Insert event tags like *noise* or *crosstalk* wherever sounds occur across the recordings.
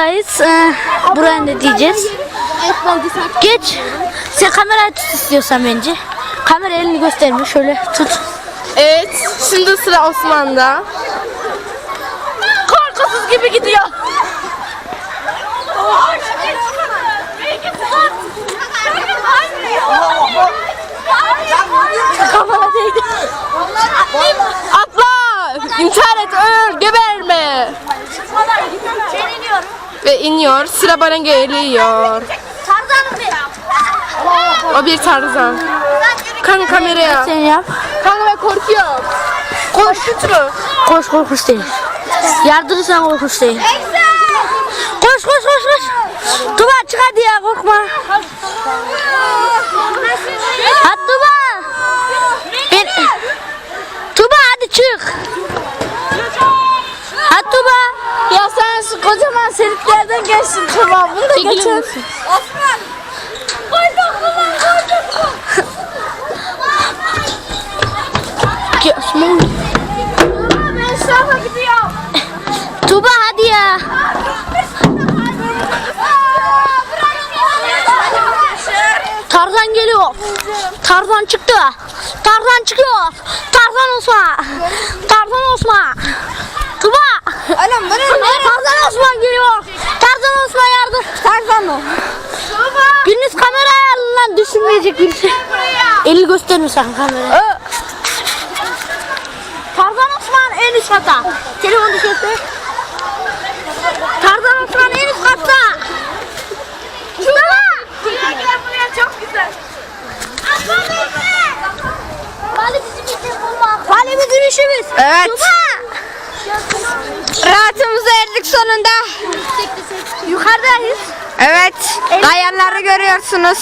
buradayız. Ee, buraya ne diyeceğiz? Geç. Sen kamerayı tut istiyorsan bence. Kamera elini gösterme. Şöyle tut. Evet, şimdi sıra Osman'da. Korkusuz gibi gidiyor. Kamera değdi. Atla! İntihar et, öl, geberme! Ve iniyor, sıra bana geliyor. O bir tarzan. Kan kameraya. Sen yap. Kanka ben korkuyorum. Korkut mu? Koş korkunç değil. Yardırırsan korkunç değil. Koş koş koş koş. Tuba çık hadi ya korkma. Hadi Tuba. Ben... Tuba hadi çık. Hadi Tuba. Ya sen kocaman şeritlerden geçtin tamam. Bunu da geçer. Osman. Ben şaha gidiyorum. Tuba hadi ya. Tarzan geliyor. Tarzan çıktı. Tarzan çıkıyor. Tarzan Osman. Tarzan Osman. Tuba. Anam bana Tarzan Osman geliyor. Tarzan Osman yardım. Tarzan o. Biriniz kameraya alın lan düşünmeyecek birisi. Eli gösterme sakın kameraya. Tarzan Osman en üst kata. Telefonu göster. Tarzan Osman en üst katta. Tuba. çok güzel. Vali bizim işimiz bulmak. Vali bizim işimiz. Evet. Tuba. Rahatımıza erdik sonunda. Yukarıdayız. Evet. Kayanları görüyorsunuz.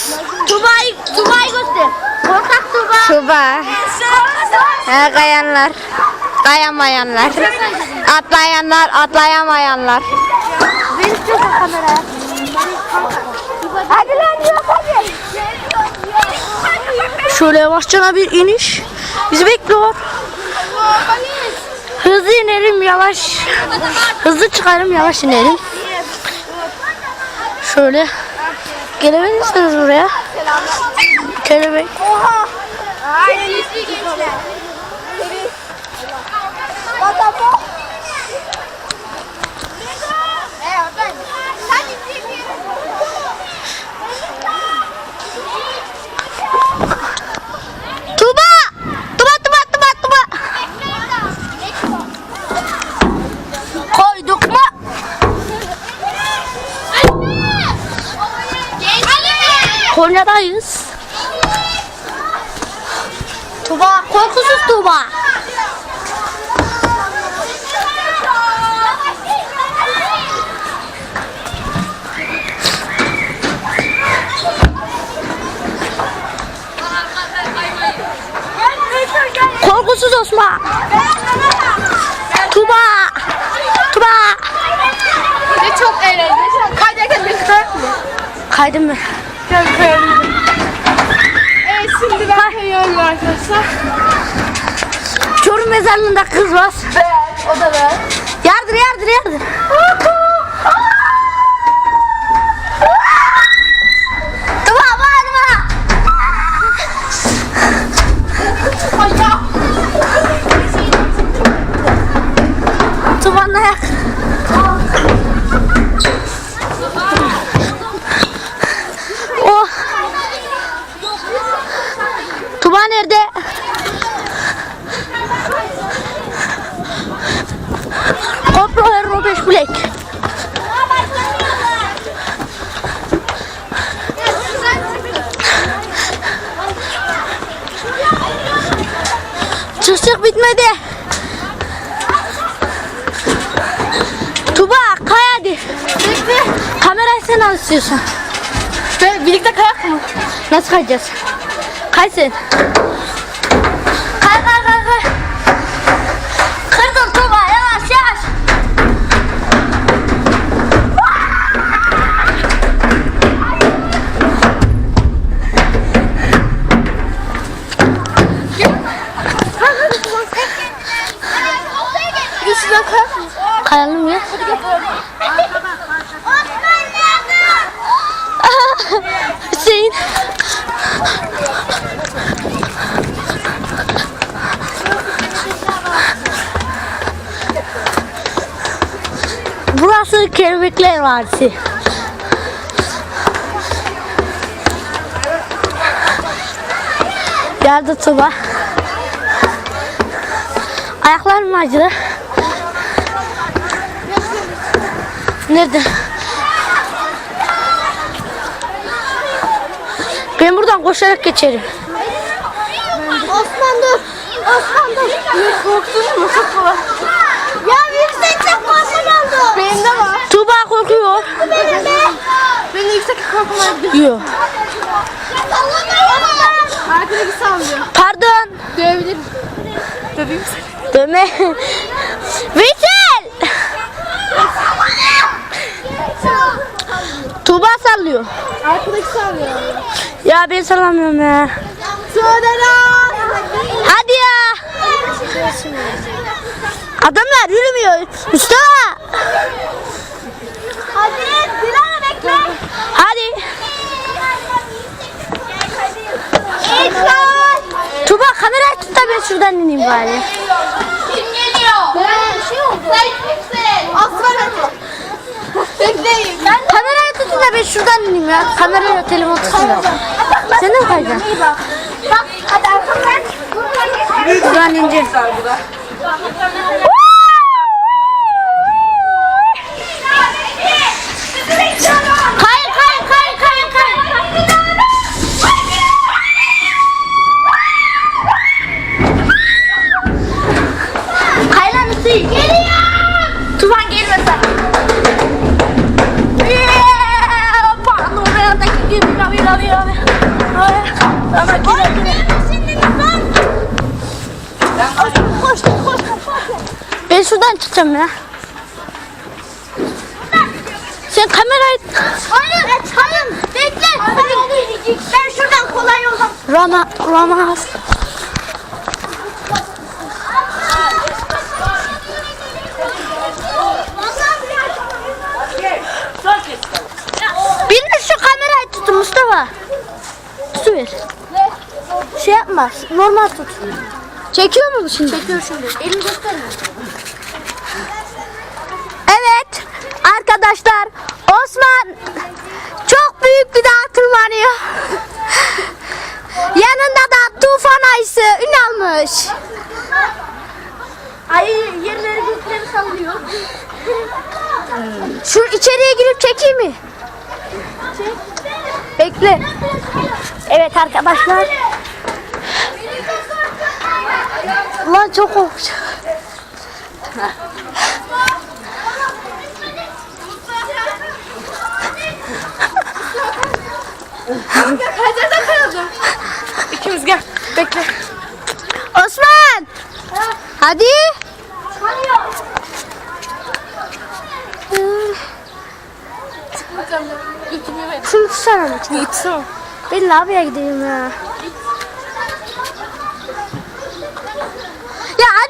Tuba'yı Tuba'yı göster. Korkak Tuba. Tuba. He kayanlar. Kayamayanlar. Atlayanlar, atlayamayanlar. Beni istiyorsan kameraya. Hadi lan yok hadi. Şöyle yavaşça bir iniş. Bizi bekliyor. Hızlı inelim yavaş. Hızlı çıkarım yavaş inelim. Şöyle. Gelebilirsiniz buraya. Kelebek. Tuba! Tuba tuba tuba tuba. Koyduk mu? Konya'dayız. Tuba, korkusuz Tuba. Korkusuz Osman. Tuba. Tuba. Ne çok eğlenceli. Kaydederken bir kırak mı? Kaydın mı? Gel koyalım. Evet şimdi ben kayıyorum arkadaşlar. Çorum mezarlığında kız var. Ben, o da ben. Yardır yardır yardır. Çık bitmedi. Tuba kay hadi. Bekle. Kamerayı sen al istiyorsan. Birlikte kayak mı? Nasıl kayacağız? Kay sen. kayalım ya. *laughs* Hüseyin. Burası Kelebekler Vadisi. Geldi Tuba. Ayaklarım acıdı. Nerede? Ben buradan koşarak geçerim. Osman dur. Osman dur. Korktun mu? Çok kolay. Ya yüksekte korkum oldu. Benim de var. Tuba korkuyor. Benim de. Benim yüksek korkum var. Yok. Arkadaki sallıyor. Pardon. Dövebilirim. Döveyim seni. Döme. Veysel. Tuba sallıyor. Arkadaki sallıyor. Ya ben sallamıyorum ya. Suderan. Hadi ya. Adamlar yürümüyor. Mustafa. Hadi Dilara bekle. Hadi. Tuba kamerayı tut da ben şuradan ineyim bari. Kim geliyor? Ben şey oldu. Sen kimsin? Aslan hadi. Bekleyin. Ben Kamerayı tutun da ben şuradan ineyim ya. Kamerayla telefon tutun da. Sen de mi kayacaksın? Bak. Bak hadi arkamdan. Buradan ineceğim. Kay kay vira vira. Ama gidelim. Koş koş koş. Ben şuradan çıkacağım ya. Sen kamerayı... Hayır, hayır. Bekle. Ben şuradan kolay yoldan. Rama. Biriniz şu kamerayı tutun Mustafa. Tutuver. Yapma, normal tut. Çekiyor mu şimdi? Çekiyor şimdi. Elini gösterme. Evet arkadaşlar Osman çok büyük bir dağa tırmanıyor. *laughs* Yanında da tufan ayısı ün almış. Ay yerleri gökleri sallıyor. *laughs* Şu içeriye girip çekeyim mi? Bekle. Evet arkadaşlar. Lan çok korkacağım. Kaçarda kırıldım. İkimiz gel. Bekle. Osman! Hadi. Şunu tutsana. Gitsin. Ben lavaboya gideyim ya. Ya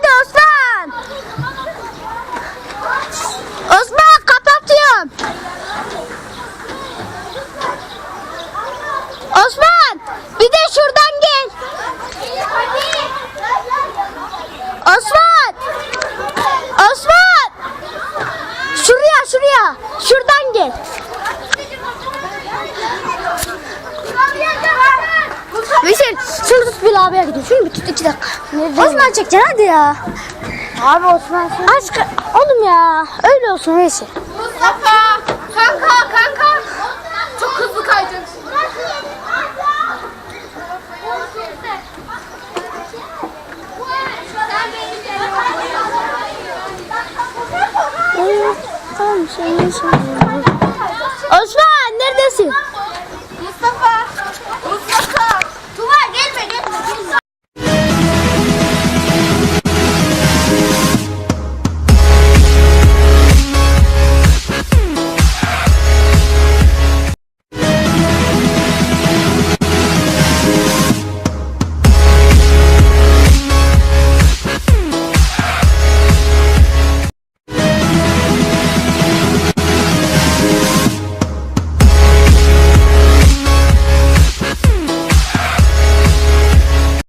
gidiyor. Şunu bir tut iki dakika. Osman çekeceksin hadi ya. Abi Osman Aşk oğlum ya. Öyle olsun Veysel. Mustafa. Kanka kanka. Çok hızlı kayacaksın. Tamam sen ne söylüyorsun?